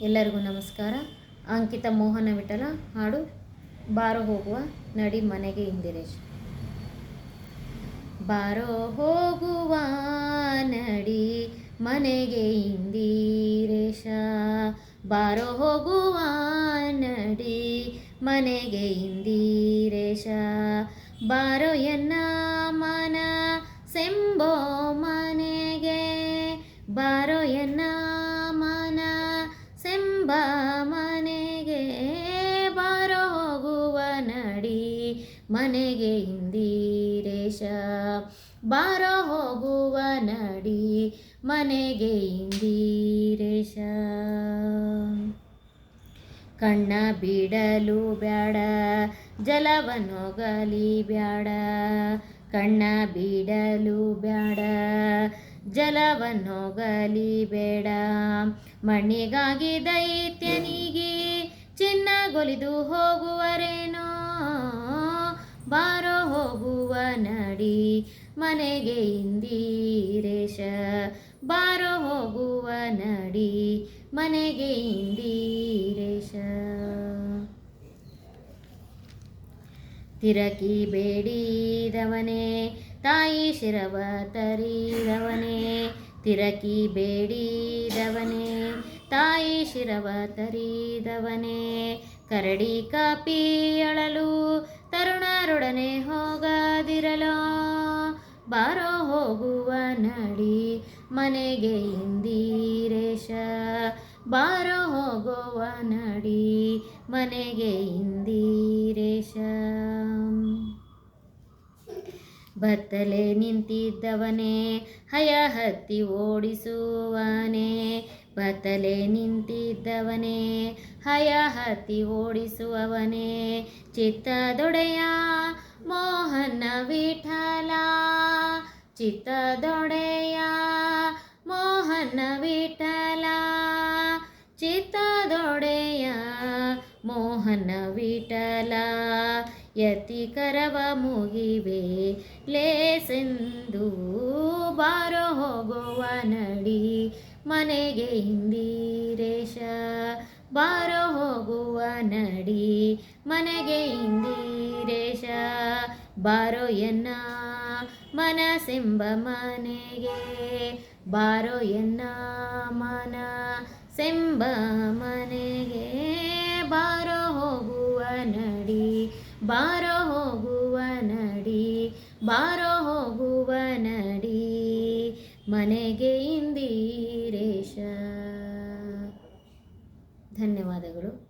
ಎಲ್ಲರಿಗೂ ನಮಸ್ಕಾರ. ಅಂಕಿತ ಮೋಹನ ವಿಠಲ ಹಾಡು ಬಾರೋ ಹೋಗುವ ನಡಿ ಮನೆಗೆ ಇಂದಿರೇಶ್. ಬಾರೋ ಹೋಗುವ ನಡಿ ಮನೆಗೆ ಇಂದಿರೇಶ. ಬಾರೋ ಹೋಗುವ ನಡಿ ಮನೆಗೆ ಇಂದಿರೇಶ. ಬಾರೋ ಎನ್ನ ಮನೆಗೆ ಇಂದಿರೇಶ. ಬಾರ ಹೋಗುವ ನಡಿ, ಮನೆಗೆ ಇಂದಿರೇಶ. ಕಣ್ಣ ಬಿಡಲು ಬ್ಯಾಡ ಜಲವನ್ನೊಗಲಿ ಬ್ಯಾಡ. ಕಣ್ಣ ಬಿಡಲು ಬ್ಯಾಡ ಜಲವನ್ನೊಗಲಿ ಬೇಡ. ಮಣ್ಣಿಗಾಗಿ ದೈತ್ಯನಿಗೆ ಚಿನ್ನಗೊಲಿದು ಹೋಗುವರೇನೋ ಬಾರೋ ಹೋಗುವ ನಡಿ, ಮನೆಗೆ ಇಂದಿರೇಶ. ಬಾರೋ ಹೋಗುವ ನಡಿ, ಮನೆಗೆ ಇಂದಿರೇಶ. ತಿರಕಿ ಬೇಡಿದವನೇ ತಾಯಿ ಶಿರವ ತರಿದವನೇ ತಿರಕಿ ಬೇಡಿದವನೇ, ತಾಯಿ ಶಿರವ ತರಿದವನೇ, ಕರಡಿ ಕಾಪಿ ಅಳಲು ತರುಣರೊಡನೆ ಹೋಗದಿರಲೋ, ಬಾರೋ ಹೋಗುವ ನಡಿ ಮನೆಗೆ ಇಂದಿರೇಶ, ಬಾರೋ ಹೋಗುವ ನಡಿ ಮನೆಗೆ ಇಂದಿರೇಶ. ಬತ್ತಲೆ ನಿಂತಿದ್ದವನೇ, ಹಯ ಹತ್ತಿ ಓಡಿಸುವನೇ ಬತ್ತಲೆ ನಿಂತಿದ್ದವನೇ, ಹಯ ಹತ್ತಿ ಓಡಿಸುವವನೇ. ಚಿತ್ತದೊಡೆಯ ಮೋಹನ ವಿಠಲ, ಚಿತ್ತದೊಡೆಯ ಮೋಹನ ವಿಠಲ. ಚಿತ್ತದೊಡೆಯ ಮೋಹನ ವಿಠಲ ಯತಿ ಕರವ ಮುಗಿವೆ, ಲೇಸೆಂದು ಬಾರೋ ಹೋಗುವ ನಡಿ. ಮನೆಗೆ ಇಂದಿರೇಶ ಬಾರೋ ಹೋಗುವ ನಡಿ. ಮನೆಗೆ ಇಂದಿರೇಶ ಬಾರೋ ಎನ್ನ. ಮನಸೆಂಬ ಮನೆಗೆ ಬಾರೋ ಎನ್ನ ಮನ ಸೆಂಬ ಮನೆಗೆ ಬಾರೋ ಹೋಗುವ ನಡಿ ಬಾರೋ ಹೋಗುವ ನಡಿ ಮನೆಗೆ ಇಂದಿರೇಶ. ಧನ್ಯವಾದಗಳು.